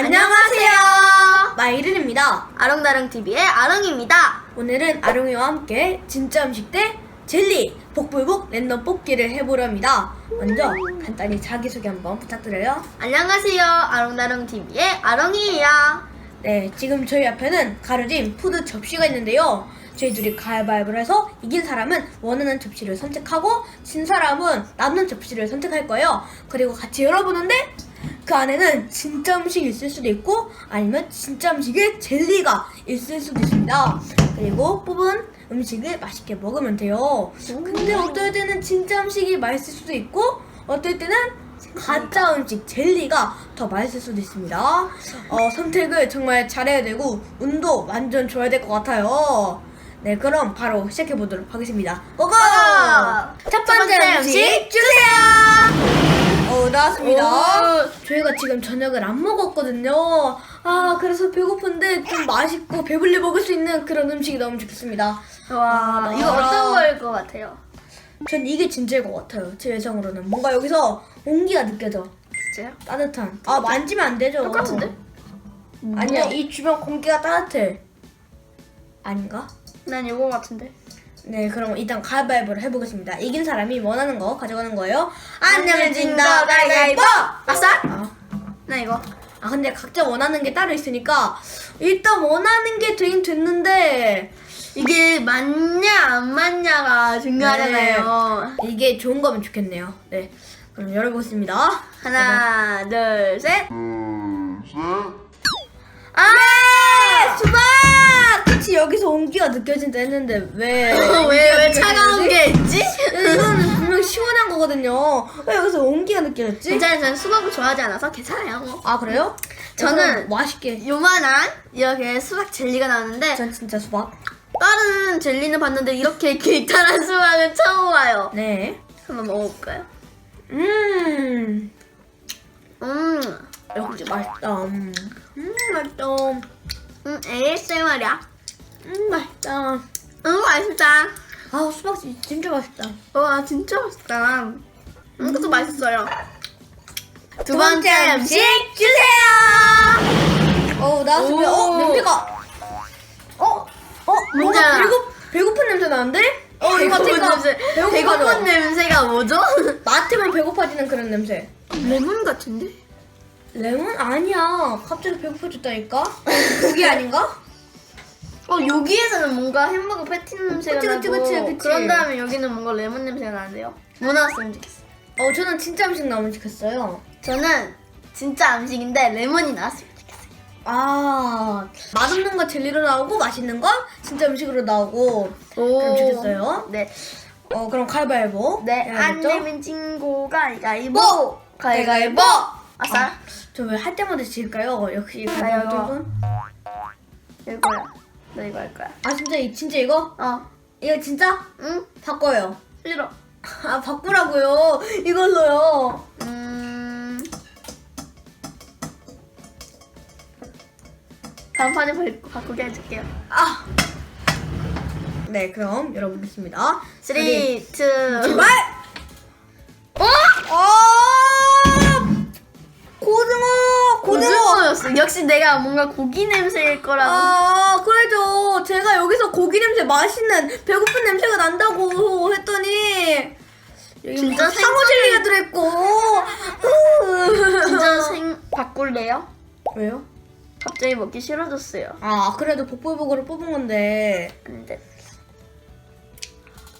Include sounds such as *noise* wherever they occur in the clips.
안녕하세요. 마이른입니다. 아롱다롱 TV의 아롱입니다. 오늘은 아롱이와 함께 진짜 음식 대 젤리 복불복 랜덤 뽑기를 해보려 합니다. 먼저 간단히 자기소개 한번 부탁드려요. 안녕하세요. 아롱다롱 TV의 아롱이에요. 네, 지금 저희 앞에는 가려진 푸드 접시가 있는데요. 저희 둘이 가위바위보를 해서 이긴 사람은 원하는 접시를 선택하고 진 사람은 남는 접시를 선택할 거예요. 그리고 같이 열어보는데 그 안에는 진짜 음식이 있을 수도 있고 아니면 진짜 음식에 젤리가 있을 수도 있습니다. 그리고 뽑은 음식을 맛있게 먹으면 돼요. 근데 어떨 때는 진짜 음식이 맛있을 수도 있고 어떨 때는 가짜 음식 젤리가 더 맛있을 수도 있습니다. 어, 선택을 정말 잘해야 되고 운도 완전 좋아야 될 것 같아요. 네, 그럼 바로 시작해 보도록 하겠습니다. 고고! 첫 번째 음식 주세요. 어, 나왔습니다. 오. 저희가 지금 저녁을 안 먹었거든요. 아, 그래서 배고픈데 좀 맛있고 배불리 먹을 수 있는 그런 음식이 너무 좋겠습니다. 와, 아, 이거 나와라. 어떤 거일 것 같아요? 전 이게 진짜일 것 같아요. 제 예상으로는 뭔가 여기서 온기가 느껴져. 진짜요? 따뜻한. 아 만지면 안 되죠. 똑같은데? 아니야. 이 주변 공기가 따뜻해. 아닌가? 난 이거 같은데. 네 그럼 일단 가위바위보를 해보겠습니다. 이긴 사람이 원하는 거 가져가는 거예요. 안안 내면 진다, 가위바위보. 아싸! 아, 나 이거. 아 근데 각자 원하는 게 따로 있으니까 일단 원하는 게 되긴 됐는데 이게 맞냐 안 맞냐가 중요하잖아요. 이게 좋은 거면 좋겠네요. 네 그럼 열어보겠습니다. 하나, 둘, 셋. 아 수박! 여기서 온기가 느껴진다 했는데 왜? *laughs* 왜, 왜 차가운 게 있지? 이거는 분명 시원한 거거든요. 왜 여기서 온기가 느껴졌지? 괜찮아요. 저는 수박을 좋아하지 않아서 괜찮아요. 아 그래요? 저는 맛있게. 요만한 이렇게 수박 젤리가 나오는데 전 진짜 수박. 다른 젤리는 봤는데 이렇게 길다란 수박은 처음 봐요. 네. 한번 먹어볼까요? 음. 음, 역시 맛있다. 음, 음 맛있다. 음 ASMR이야. 음 맛있다. 음, 맛있다. 아 수박 진- 진짜 맛있다. 와, 진짜 맛있다. 음, 이것도 맛있어요. 두 번째 음식 주세요. 어 나왔습니다. 어 오. 냄새가. 어? 어? 뭔지 뭔가 알아. 배고 배고픈 냄새 나는데? 어 이거 배고픈 제가 냄새. 배고파져. 배고픈 냄새가 뭐죠? *laughs* 맡으면 배고파지는 그런 냄새. 레몬 같은데? 레몬 아니야. 갑자기 배고파졌다니까. *laughs* 고기 아닌가? 어, 여기에서는 뭔가 햄버거 패티 냄새가 그치, 그치, 나고 그치, 그치. 그런 다음에 여기는 뭔가 레몬 냄새가 나는데요. 뭐 나왔으면 좋겠어. 어 저는 진짜 음식 나오면 좋겠어요. 저는 진짜 음식인데 레몬이 나왔으면 좋겠어요. 아 맛없는 거 젤리로 나오고 맛있는 건 진짜 음식으로 나오고 그럼 좋겠어요. 네. 어 그럼 가위바위보. 네, 안 해야겠죠? 진고 가위가위보. 뭐? 가위가위보. 아싸. 저 왜 할 때마다 질까요? 역시. 가위바위보. 이거야. 너 이거 할 거야. 아 진짜 이 진짜 이거? 어. 이거 진짜? 응? 바꿔요. 싫어. 아 바꾸라고요. 이걸로요. 음. 다음 판에 바- 바꾸게 해줄게요. 아. 네 그럼 열어보겠습니다. 3, 2, 1. 제발. 역시 내가 뭔가 고기 냄새일 거라고. 아 그래도 제가 여기서 고기 냄새 맛있는 배고픈 냄새가 난다고 했더니 여기 진짜 상어 젤리가 들어있고 진짜 생 바꿀래요? 왜요? 갑자기 먹기 싫어졌어요. 아 그래도 복불복으로 뽑은 건데 안 돼.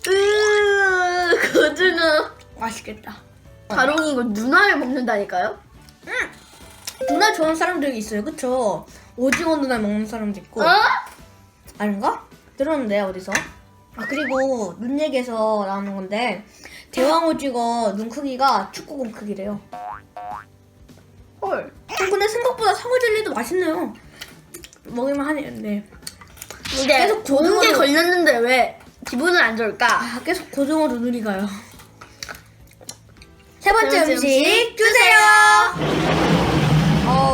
으, 고등어. 맛있겠다 가롱이 이거 누나를 먹는다니까요? 누나 좋아하는 사람들이 있어요 그쵸? 오징어 누나 먹는 사람도 있고 어? 아닌가? 들었는데 어디서? 아 그리고 눈 얘기에서 나오는 건데 대왕 오징어 눈 크기가 축구공 크기래요 헐. 어, 근데 생각보다 상어 젤리도 맛있네요. 먹을만 하네요. 네. 근데 계속 좋은 게 걸렸는데 왜 기분은 안 좋을까? 아, 계속 고등어로 눈이 가요. 세 번째 음식 주세요.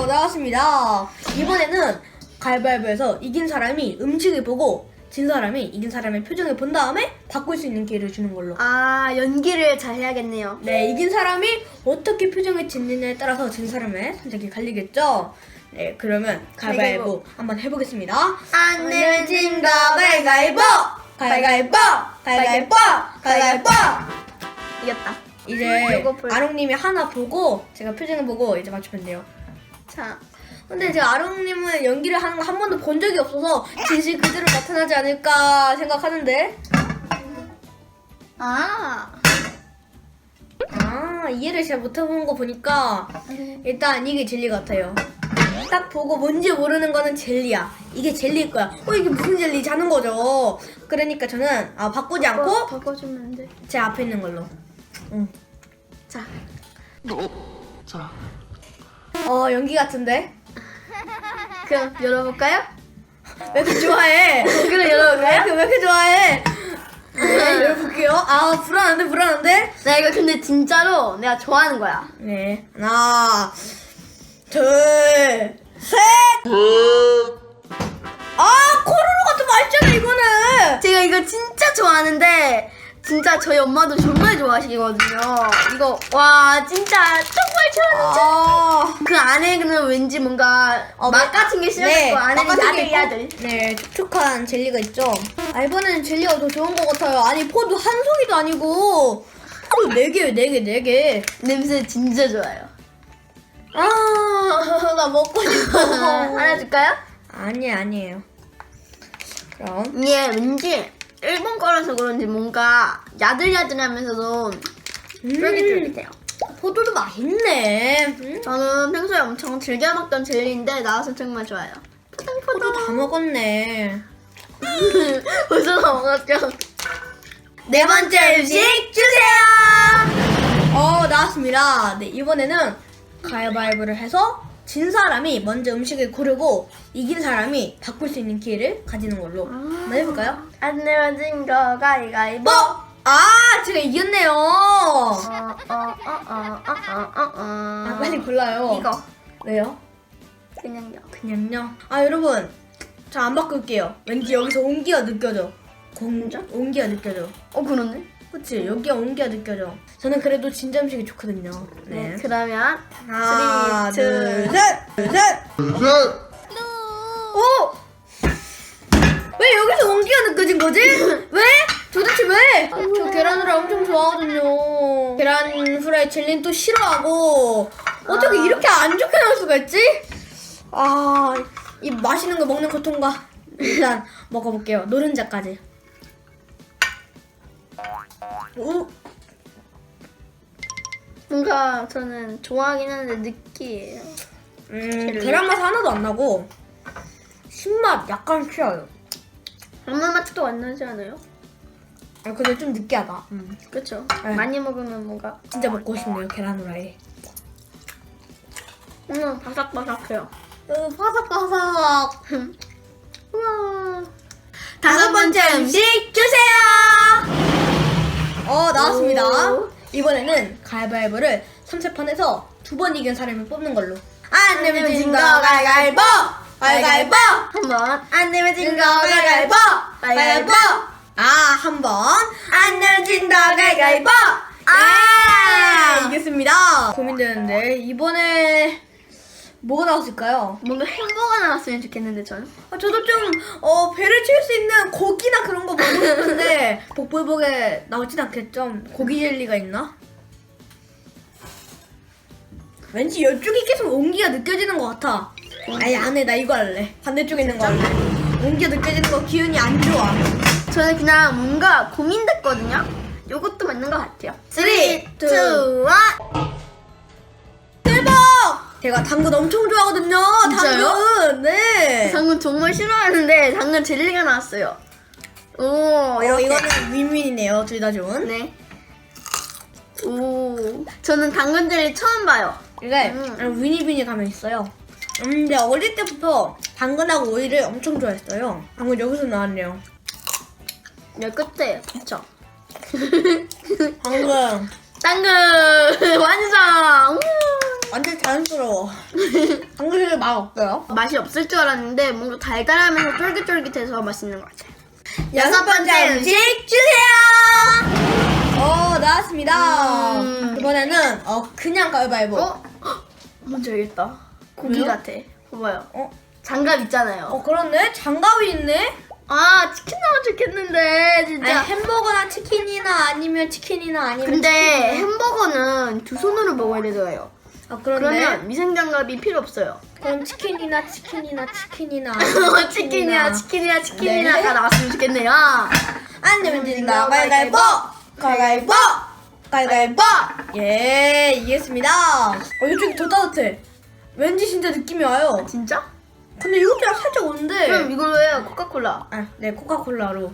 어, 나왔습니다. 이번에는 가위바위보에서 이긴 사람이 음식을 보고 진 사람이 이긴 사람의 표정을 본 다음에 바꿀 수 있는 기회를 주는 걸로. 아 연기를 잘 해야겠네요. 네, 이긴 사람이 어떻게 표정을 짓느냐에 따라서 진 사람의 선택이 갈리겠죠. 네, 그러면 가위바위보 한번 해보겠습니다. 안 내면 진거 가위바위보! 가위바위보! 가위바위보! 가위바위보! 이겼다. 이제 볼- 아롱님이 하나 보고 제가 표정을 보고 이제 맞추면 돼요. 자, 근데 제가 아롱님은 연기를 하는 거한 번도 본 적이 없어서 진실 그대로 나타나지 않을까 생각하는데 아, 아 이해를 잘 못해보는 거 보니까 일단 이게 젤리 같아요. 딱 보고 뭔지 모르는 거는 젤리야. 이게 젤리일 거야. 어 이게 무슨 젤리지 하는 거죠. 그러니까 저는 아, 바꾸지 않고 바꿔주면 안 돼. 제 앞에 있는 걸로. 응. 자, 자, 어 연기 같은데? 그럼 열어볼까요? 왜 이렇게 좋아해? 그럼 왜 열어볼까요? 이렇게, 왜 이렇게 좋아해? 네, 열어볼게요. 아, 불안한데, 불안한데? 나 이거 근데 진짜로 내가 좋아하는 거야. 네. 하나, 둘, 셋! 아, 코로로 같은 맛있잖아, 이거는! 제가 이거 진짜 좋아하는데 진짜 저희 엄마도 정말 좋아하시거든요. 이거 와 진짜 정말 좋아하는 아, 그 안에는 왠지 뭔가 어, 맛 같은 게 실어있고 안에는 맛 같은 게 야들 있고, 야들. 네, 촉촉한 젤리가 있죠. 아, 이번에는 젤리가 더 좋은 것 같아요. 아니, 포도 한 송이도 아니고, 포도 네 개요, 네 개, 네 개. 냄새 진짜 좋아요. 아, *laughs* 나 먹고 싶어. *laughs* 하나 줄까요? 아니, 아니에요. 그럼. 이게 왠지 일본 거라서 그런지 뭔가 야들야들하면서도 쫄깃쫄깃해요. 포도도 맛있네. 음? 저는 평소에 엄청 즐겨 먹던 젤리인데 나와서 정말 좋아요. 포도 포동포동. 다 먹었네. *laughs* 벌써 다 먹었죠? 네 번째 음식 주세요. 어 나왔습니다. 네 이번에는 가위바위보를 해서 진 사람이 먼저 음식을 고르고 이긴 사람이 바꿀 수 있는 기회를 가지는 걸로 한번 해볼까요? 안 내려진 거 가위가위보. 뭐? 아 제가 이겼네요. 어, 어, 어, 어, 어, 어, 어, 어. 아 빨리 골라요. 이거 왜요? 그냥요. 그냥요. 아 여러분 자 안 바꿀게요. 왠지 여기서 온기가 느껴져. 공자? 온기가 느껴져. 어 그렇네. 그치 여기가 온기가 느껴져. 저는 그래도 진짜 음식이 좋거든요. 네. 네. 그러면 하나, 쓰리, 둘, 투, 셋! 둘, 셋! 오! 왜 여기서 온기가 느껴진 거지? *laughs* 왜? 도대체 왜? 저 계란 후라이 엄청 좋아하거든요. 계란 후라이 젤리는 또 싫어하고 어떻게 아. 이렇게 안 좋게 나올 수가 있지? 아, 이 맛있는 거 먹는 고통과 *laughs* 일단 먹어볼게요. 노른자까지. 오, 뭔가 저는 좋아하긴 하는데 느끼해요. 음, 계란 맛 하나도 안 나고 신맛 약간 튀어요. 엄마 맛도 안 나지 않아요? 아, 근데 좀 느끼하다. 그렇죠. 네. 많이 먹으면 뭔가 진짜 먹고 싶네요, 계란 후라이. 음 바삭바삭해요. 으, 바삭바삭. *laughs* 우와. 다섯 번째 음식 주세요! 어, 나왔습니다. 오. 이번에는 가위바위보를 3세판에서 두 번 이긴 사람이 뽑는 걸로. 안 내면 진거 가위바위보! 가위바위보! 한번 안 내면 진거 가위바위보! 가위바위보! 아, 한 번. 안 내면 진거 가위바위보! 아! 네. 이겼습니다. 고민되는데, 이번에 뭐가 나왔을까요? 뭔가 햄버거 나왔으면 좋겠는데 저는. 아, 저도 좀, 어, 배를 채울 수 있는 고기나 그런 거 먹고 싶은데, *laughs* 복불복에 나오진 않겠죠? 고기 젤리가 있나? 왠지 이쪽이 계속 온기가 느껴지는 것 같아. 아니, 안 해. 나 이거 할래. 반대쪽에 있는 거 할래. 온기가 느껴지는 거 기운이 안 좋아. 저는 그냥 뭔가 고민됐거든요. 요것도 맞는 것 같아요. 3, 2, 1. 제가 당근 엄청 좋아하거든요. 진짜요? 당근. 네. 당근 정말 싫어하는데 당근 젤리가 나왔어요. 오, 어, 이렇게. 이거는 윈윈이네요. 둘 다 좋은. 네. 오, 저는 당근 젤리 처음 봐요. 이게 음. 위니비니 가면 있어요. 음, 근데 어릴 때부터 당근하고 오이를 엄청 좋아했어요. 당근 여기서 나왔네요. 여기 끝에 그쵸? *laughs* 당근 당근 완성. 우. 완전 자연스러워. *laughs* 당근이 맛 없어요. 맛이 없을 줄 알았는데 뭔가 달달하면서 쫄깃쫄깃해서 맛있는 것 같아요. 여섯 번째 음식 주세요. 어 나왔습니다. 음. 이번에는 어 그냥 가위바위보. 어? 뭔지 알겠다. 고기 왜요? 같아. 봐봐요. 어? 장갑 있잖아요. 어 그렇네 장갑이 있네 아 치킨 나오면 좋겠는데 아니, 진짜. 햄버거나 치킨이나 아니면 치킨이나 아니면 근데 치킨이나. 햄버거는 두 손으로 먹어야 되잖아요. 아 그런데 그러면 위생장갑이 필요 없어요. 그럼 치킨이나 치킨이나 치킨이나 *laughs* 치킨이야 치킨이야 치킨이야 네. 다 나왔으면 좋겠네요. 안 되면 진다 가위가위보 가위가위보 가위가위보 예 이겼습니다 어 이쪽이 더 따뜻해 왠지 진짜 느낌이 와요 진짜? 근데 이것도랑 살짝 오는데 그럼 이걸로 해요 코카콜라. 아, 네 코카콜라로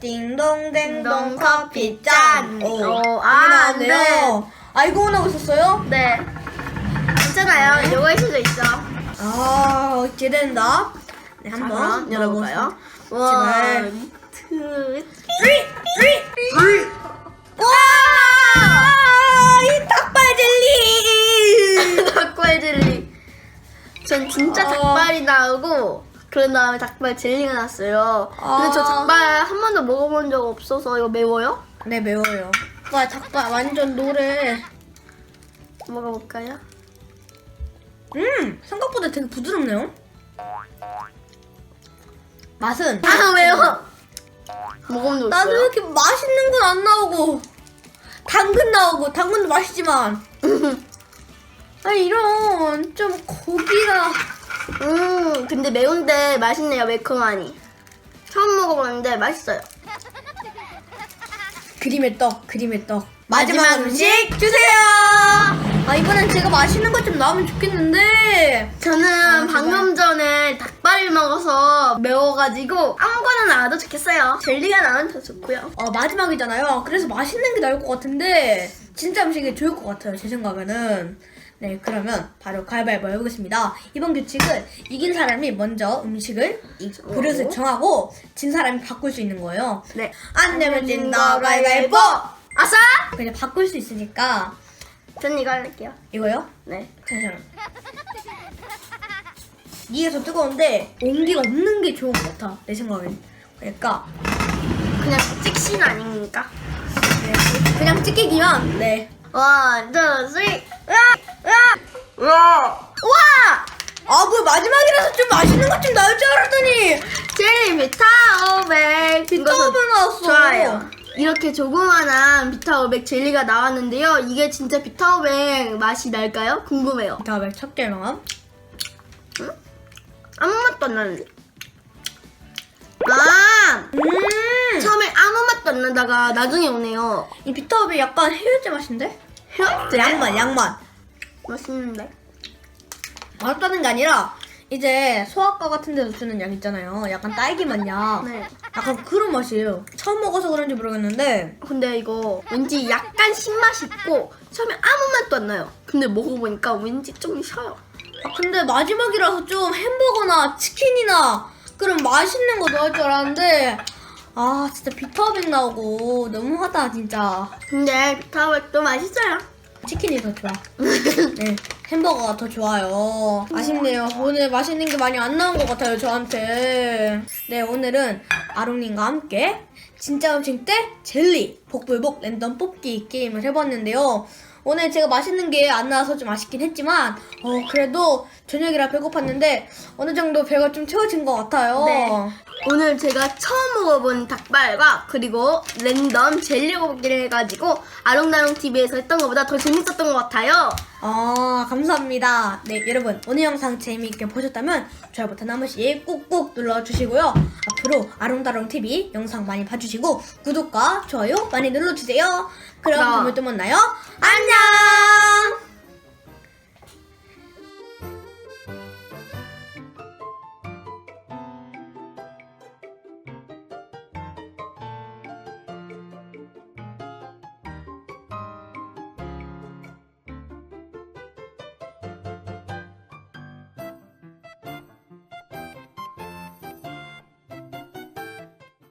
띵동댕동 커피 짠. 오, 어, 아, 아, 안 돼요. 아, 이거 원하고 있었어요? 네. 괜찮아요. 이거 할 수도 있어. 아, 기대된다. 네, 자, 한번 그럼 열어볼까요? 제발. 원, 투. 와! 이 닭발 젤리. *laughs* 닭발 젤리. 전 진짜 어. 닭발이 나오고 그런 다음에 닭발 젤리가 났어요. 근데 저 아. 닭발 한 번도 먹어본 적 없어서 이거 매워요? 네, 매워요. 와, 닭발 완전 노래. 먹어볼까요? 음, 생각보다 되게 부드럽네요. 맛은 아 매워. 먹어본 적 나도 없어요? 이렇게 맛있는 건 안 나오고 당근 나오고 당근도 맛있지만 *laughs* 아니 이런 좀 고기가 음 근데 매운데 맛있네요 매콤하니. 처음 먹어봤는데 맛있어요. 그림의 떡 그림의 떡 마지막 마지막 음식 주세요 아 이번엔 제가 맛있는 것 좀 나오면 좋겠는데 저는 아, 방금 전에 닭발을 먹어서 매워가지고 아무거나 나와도 좋겠어요. 젤리가 나오면 더 좋고요. 어 마지막이잖아요 그래서 맛있는 게 나올 것 같은데 진짜 음식이 좋을 것 같아요 제 생각에는 네 그러면 바로 가위바위보 해보겠습니다 이번 규칙은 이긴 사람이 먼저 음식을 이 그릇을 정하고 진 사람이 바꿀 수 있는 거예요 네. 안 되면 진다 가위바위보 아싸! 그냥 바꿀 수 있으니까 전 이거 할게요. 이거요? 네. 잠시만 이게 더 뜨거운데 온기가 없는 게 좋은 것 같아 내 생각엔 그러니까 그냥 찍신 아닙니까? 네, 그냥 찌개기만 네 원, 투, 쓰리. 으아! 으아! 와! 아, 뭐 마지막이라서 좀 맛있는 것 좀 나올 줄 알았더니 젤리 비타오백. 비타오백 나왔어. 좋아요. 이렇게 조그만한 비타오백 젤리가 나왔는데요. 이게 진짜 비타오백 맛이 날까요? 궁금해요. 다음에 첫 개만 아무 맛도 안 나는데. 아! 음, 맛도 안 나다가 나중에 오네요. 이 비타오백 약간 해열제 맛인데? 헤어제? 양맛, 양맛. 맛있는데? 맛없다는 게 아니라 이제 소아과 같은 데서 주는 약 있잖아요. 약간 딸기 맛 약. 네. 약간 그런 맛이에요. 처음 먹어서 그런지 모르겠는데 근데 이거 왠지 약간 신맛이 있고 처음에 아무 맛도 안 나요. 근데 먹어보니까 왠지 좀 셔요. 아, 근데 마지막이라서 좀 햄버거나 치킨이나 그런 맛있는 거 넣을 줄 알았는데 아 진짜 비타오백 나오고 너무하다 진짜. 근데 비타오백도 맛있어요. 치킨이 더 좋아. *laughs* 네, 햄버거가 더 좋아요. 아쉽네요. 오늘 맛있는 게 많이 안 나온 것 같아요, 저한테. 네, 오늘은 아롱님과 함께 진짜 음식 때 젤리 복불복 랜덤 뽑기 게임을 해봤는데요. 오늘 제가 맛있는 게 안 나와서 좀 아쉽긴 했지만, 어, 그래도 저녁이라 배고팠는데, 어느 정도 배가 좀 채워진 것 같아요. 네. 오늘 제가 처음 먹어본 닭발과 그리고 랜덤 젤리 먹기를 해가지고 아롱다롱 TV에서 했던 것보다 더 재밌었던 것 같아요. 아, 감사합니다. 네, 여러분, 오늘 영상 재미있게 보셨다면 좋아요 버튼 한 번씩 꾹꾹 눌러주시고요. 앞으로 아롱다롱TV 영상 많이 봐주시고 구독과 좋아요 많이 눌러주세요. 그럼 그럼. 다음에 또 만나요. 안녕!